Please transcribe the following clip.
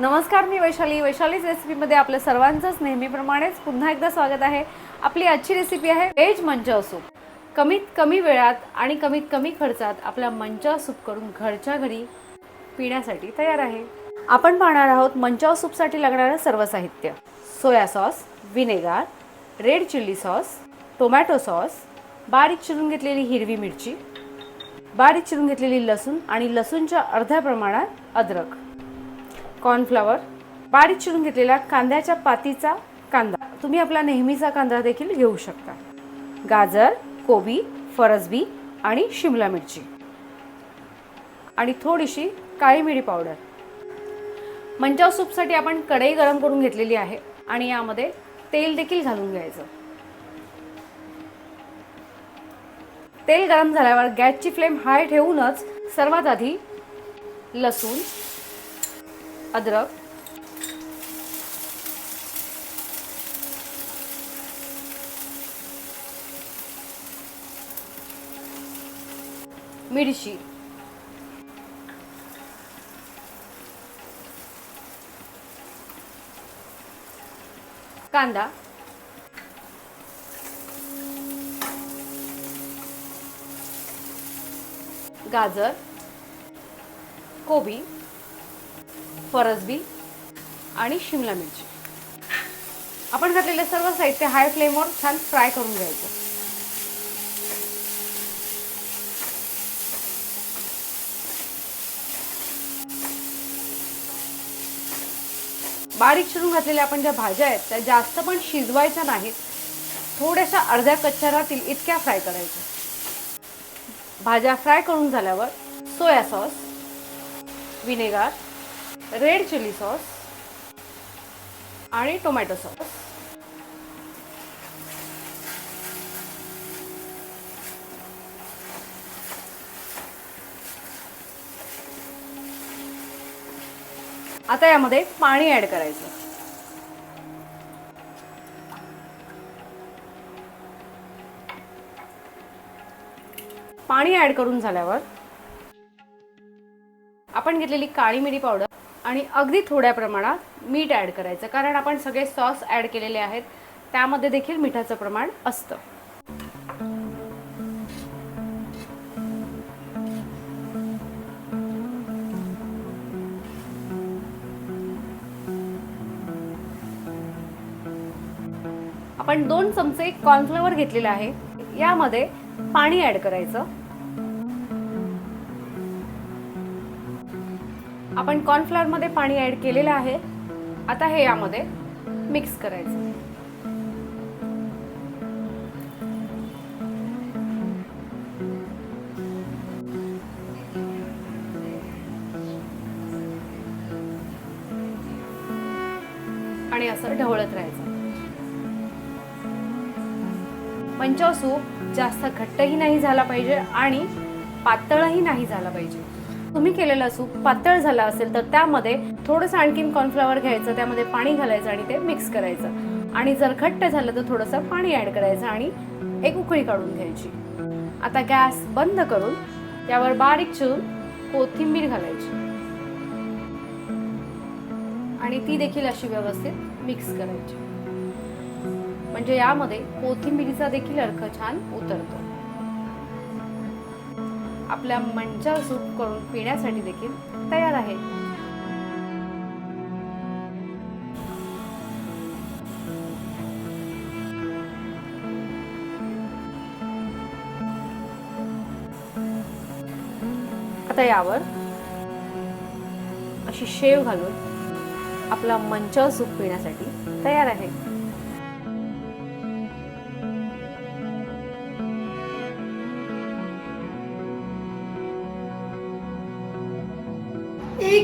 नमस्कार मी वैशाली. वैशालीच रेसिपीमध्ये आपल्या सर्वांचंच नेहमीप्रमाणेच पुन्हा एकदा स्वागत आहे. आपली आजची रेसिपी आहे व्हेज मंचाव सूप. कमीत कमी वेळात आणि कमीत कमी खर्चात आपला मंचाव सूप करून घरच्या घरी पिण्यासाठी तयार आहे. आपण पाहणार आहोत मंचाव सूपसाठी लागणारं सर्व साहित्य. Soya sauce vinegar red chilli sauce tomato sauce बारीक चिरून घेतलेली हिरवी मिरची बारीक चिरून घेतलेली लसूण आणि लसूणच्या अर्ध्या प्रमाणात अद्रक. कॉर्नफ्लॉवर बारीक चिरून घेतलेला कांद्याच्या पातीचा कांदा. तुम्ही आपला नेहमीचा कांदा देखील घेऊ शकता. गाजर कोबी फरसबी आणि शिमला मिरची. आणि थोडीशी काळी मिरी पावडर. मंचाव सूपसाठी आपण कढई गरम करून घेतलेली आहे आणि यामध्ये तेल देखील घालून घ्यायचं. तेल गरम झाल्यावर गॅसची फ्लेम हाय ठेवूनच सर्वात आधी लसूण अद्रक. मिरची. कांदा. गाजर. कोबी. फरसबी आणि शिमला मिरची. आपण घातलेले सर्व साहित्य हाय फ्लेमवर छान फ्राय करून घ्यायचं. बारीक चिरून घातलेल्या आपण ज्या भाज्या आहेत त्या जास्त पण शिजवायच्या नाहीत. थोड्याशा अर्ध्या कच्च्या राहतील इतक्या फ्राय करायच्या. भाज्या फ्राय करून झाल्यावर soya sauce vinegar red chilli sauce आणि टोमॅटो सॉस. आता यामध्ये पाणी ऍड करायचं. पाणी ऍड करून झाल्यावर आपण घेतलेली काळी मिरी पावडर आणि अगदी थोड्या प्रमाणात मीठ ॲड करायचं. कारण आपण सगळे सॉस ॲड केलेले आहेत त्यामध्ये देखील मिठाचं प्रमाण असतं. आपण दोन चमचे कॉर्नफ्लॉवर घेतलेले आहे. यामध्ये पाणी ॲड करायचं. आपण कॉर्नफ्लॉवरमध्ये पाणी ॲड केलेलं आहे. आता हे यामध्ये मिक्स करायचं. आणि असं ढवळत राहायचं. पंचव सूप जास्त घट्टही नाही झाला पाहिजे आणि पातळही नाही झाला पाहिजे. तुम्ही केलेला सूप पातळ झाला असेल तर त्यामध्ये थोडंसं आणखीन कॉर्नफ्लॉवर घ्यायचं त्यामध्ये पाणी घालायचं आणि ते मिक्स करायचं. आणि जर घट्ट झालं तर थोडंसं पाणी ॲड करायचं आणि एक उकळी काढून घ्यायची. आता गॅस बंद करून त्यावर बारीक चिरून कोथिंबीर घालायची. आणि ती देखील अशी व्यवस्थित मिक्स करायची. म्हणजे यामध्ये कोथिंबीरीचा देखील अर्क छान उतरतो. आपल्या मंचावर सूप करून पिण्यासाठी देखील तयार आहे. आता यावर अशी शेव घालून आपला मंचावर सूप पिण्यासाठी तयार आहे.